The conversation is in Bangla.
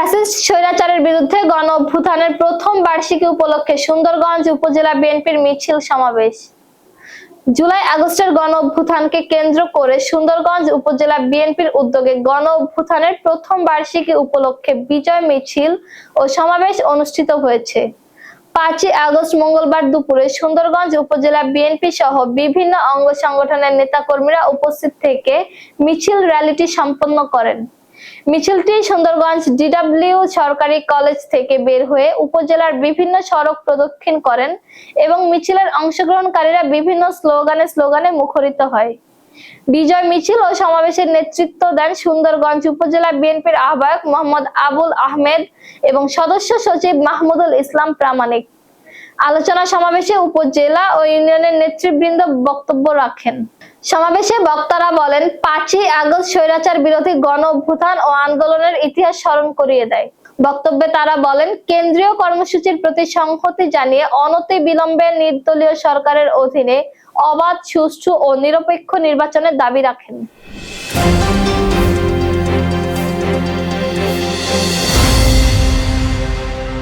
ফ্যাসিস্ট স্বৈরাচারের বিরুদ্ধে গণ অভ্যুত্থানের প্রথম বার্ষিকী উপলক্ষে সুন্দরগঞ্জ উপজেলা বিএনপির মিছিল সমাবেশ। জুলাই আগস্টের গণ অভ্যুত্থানকে কেন্দ্র করে সুন্দরগঞ্জ উপজেলা বিএনপির উদ্যোগে গণ অভ্যুত্থানের প্রথম বার্ষিকী উপলক্ষে বিজয় মিছিল ও সমাবেশ অনুষ্ঠিত হয়েছে। পাঁচই আগস্ট মঙ্গলবার দুপুরে সুন্দরগঞ্জ উপজেলা বিএনপি সহ বিভিন্ন অঙ্গ সংগঠনের নেতাকর্মীরা উপস্থিত থেকে মিছিল র্যালিটি সম্পন্ন করেন। মিছিলটি সুন্দরগঞ্জ ডিডব্লিউ সরকারি কলেজ থেকে বের হয়ে উপজেলার বিভিন্ন সড়ক প্রদক্ষিণ করেন এবং মিছিলের অংশগ্রহণকারীরা বিভিন্ন স্লোগানে স্লোগানে মুখরিত হয়। বিজয় মিছিল ও সমাবেশের নেতৃত্ব দেন সুন্দরগঞ্জ উপজেলা বিএনপির আহ্বায়ক মোহাম্মদ আবুল আহমেদ এবং সদস্য সচিব মাহমুদুল ইসলাম প্রামাণিক। আলোচনা সমাবেশে উপজেলা ও ইউনিয়নের নেতৃবৃন্দ বক্তব্য রাখেন। সমাবেশে বক্তারা বলেন পাঁচই আগস্ট স্বৈরাচার বিরোধী গণ অভ্যুত্থান ও আন্দোলনের ইতিহাস স্মরণ করিয়ে দেয়। বক্তব্যে তারা বলেন, কেন্দ্রীয় কর্মসূচির প্রতি সংহতি জানিয়ে অনতি বিলম্বে নির্দলীয় সরকারের অধীনে অবাধ, সুষ্ঠু ও নিরপেক্ষ নির্বাচনের দাবি রাখেন।